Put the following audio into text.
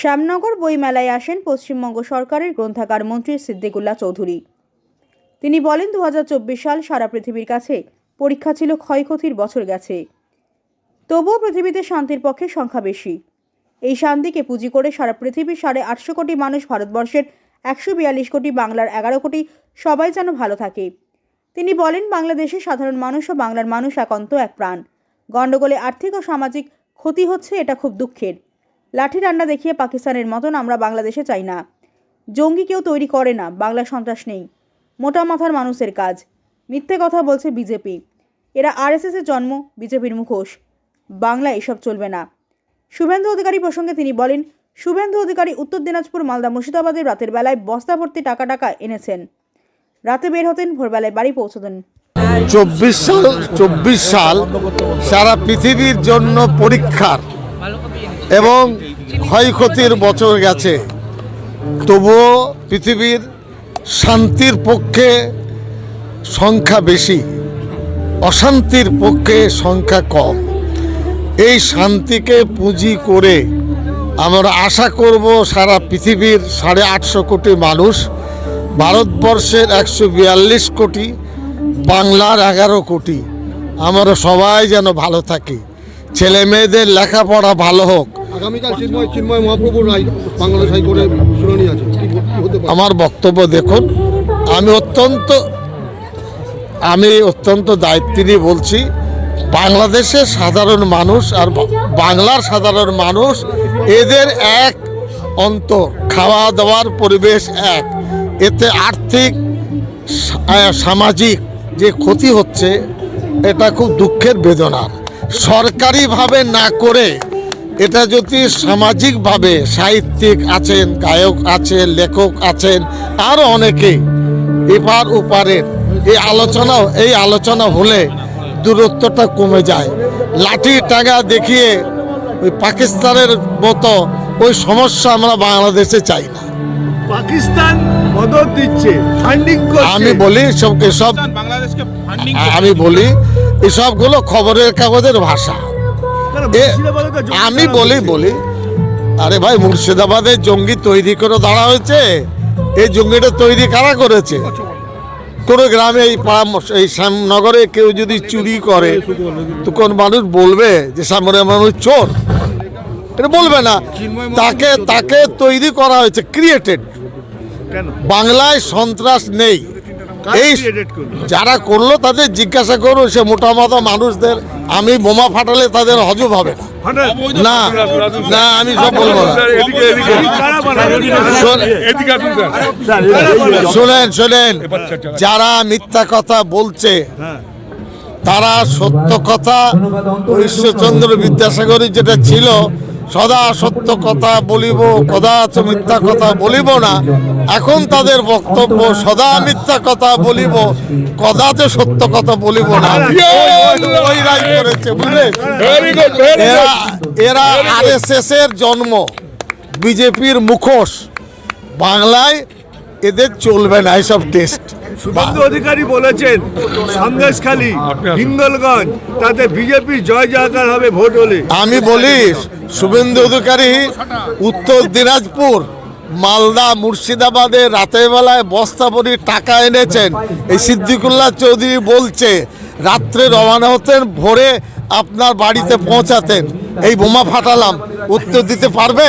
শ্যামনগর বইমেলায় আসেন পশ্চিমবঙ্গ সরকারের গ্রন্থাগার মন্ত্রী সিদ্দিকুল্লাহ চৌধুরী। তিনি বলেন দু হাজার চব্বিশ সাল সারা পৃথিবীর কাছে পরীক্ষা ছিল ক্ষয়ক্ষতির বছর গেছে। তবুও পৃথিবীতে শান্তির পক্ষে সংখ্যা বেশি। এই শান্তিকে পুঁজি করে সারা পৃথিবীর সাড়ে আটশো কোটি মানুষ ভারতবর্ষের একশো বিয়াল্লিশ কোটি, বাংলার এগারো কোটি, সবাই যেন ভালো থাকে। তিনি বলেন বাংলাদেশের সাধারণ মানুষ ও বাংলার মানুষ একান্ত এক প্রাণ। গণ্ডগোলে আর্থিক ও সামাজিক ক্ষতি হচ্ছে, এটা খুব দুঃখের। লাঠি রান্না দেখিয়ে পাকিস্তানের মতন আমরা বাংলাদেশে চাই না। জঙ্গি কেউ তৈরি করে না বাংলা সন্ত্রাস নেই। মোটা মাথার মানুষের কাজ। মিথ্যে কথা বলছে বিজেপি। এরা আরএসএসের জন্ম, বিজেপির মুখোশ। বাংলা এসব চলবে না। শুভেন্দু অধিকারী প্রসঙ্গে তিনি বলেন, শুভেন্দু অধিকারী উত্তর দিনাজপুর, মালদা মুর্শিদাবাদের রাতের বেলায় বস্তা ভর্তি টাকা টাকা এনেছেন। রাতে বের হতেন, ভোরবেলায় বাড়ি পৌঁছতেন। চব্বিশ সাল চব্বিশ সাল সারা পৃথিবীর জন্য পরীক্ষার। এবং ক্ষয়ক্ষতির বছর গেছে। তবুও পৃথিবীর শান্তির পক্ষে সংখ্যা বেশি, অশান্তির পক্ষে সংখ্যা কম। এই শান্তিকে পুঁজি করে আমরা আশা করব সারা পৃথিবীর সাড়ে আটশো কোটি মানুষ, ভারতবর্ষের একশো বিয়াল্লিশ কোটি, বাংলার এগারো কোটি। আমরা সবাই যেন ভালো থাকি। ছেলে মেয়েদের লেখাপড়া ভালো হোক আমার বক্তব্য দেখুন, আমি অত্যন্ত আমি অত্যন্ত দায়িত্ব নিয়ে বলছি, বাংলাদেশের সাধারণ মানুষ আর বাংলার সাধারণ মানুষ, এদের এক অন্তর খাওয়া দাওয়ার পরিবেশ এক। এতে আর্থিক সামাজিক যে ক্ষতি হচ্ছে, এটা খুব দুঃখের বেদনার। সরকারিভাবে না করে এটা যদি সামাজিকভাবে সাহিত্যিক আছেন গায়ক আছেন লেখক আছেন আরও অনেকে এপার ওপারের এই আলোচনা এই আলোচনা হলে দূরত্বটা কমে যায়। লাঠি টাঙ্গা দেখিয়ে ওই পাকিস্তানের মতো ওই সমস্যা আমরা বাংলাদেশে চাই না। পাকিস্তান মদত দিচ্ছে ফান্ডিং আমি বলি সব এসব আমি বলি এসবগুলো খবরের কাগজের ভাষা। আমি বলি বলি। আরে ভাই মুর্শিদাবাদে জঙ্গি তৈরি করে দাঁড়া হয়েছে। এই জঙ্গিটা তৈরি কারা করেছে? কোনো গ্রামে এই পাড়া এই শ্যামনগরে কেউ যদি চুরি করে তো কোন মানুষ বলবে যে সামনে মানুষ চোর। এটা বলবে না। তাকে তাকে তৈরি করা হয়েছে ক্রিয়েটেড বাংলায় সন্ত্রাস নেই। এই যারা করল তাদের জিজ্ঞাসা করো সে মোটা মাথা মানুষদের আমি বোমা ফাটালে তাদের হজম হবে না। না না আমি সব বলব না। শোনেন শোনেন যারা মিথ্যা কথা বলছে তারা সত্য কথা ঈশ্বরচন্দ্র বিদ্যাসাগরের যেটা ছিল সদা সত্য কথা বলিব কদাচ মিথ্যা কথা বলিব না। এখন তাদের বক্তব্য সদা মিথ্যা কথা বলিব কদাচ সত্য কথা বলিব না। করেছে বুঝলেন ভেরি এরা এরা আরএসএস এর জন্ম। বিজেপির মুখোশ। বাংলায় এদের চলবে না এসব টেস্ট শুভেন্দু অধিকারী বলেছেন সন্দেশখালী হিঙ্গলগঞ্জ তাতে বিজেপি জয় জয়কার হবে ভোট হলে। আমি বলি শুভেন্দু অধিকারী উত্তর দিনাজপুর মালদা মুর্শিদাবাদে রাতের বেলায় বস্তা ভরি টাকা এনেছেন। এই সিদ্দিকুল্লাহ চৌধুরী বলছে রাত্রে রওনা হতেন ভোরে আপনার বাড়িতে পৌঁছাতেন। এই বোমা ফাটালাম। উত্তর দিতে পারবে।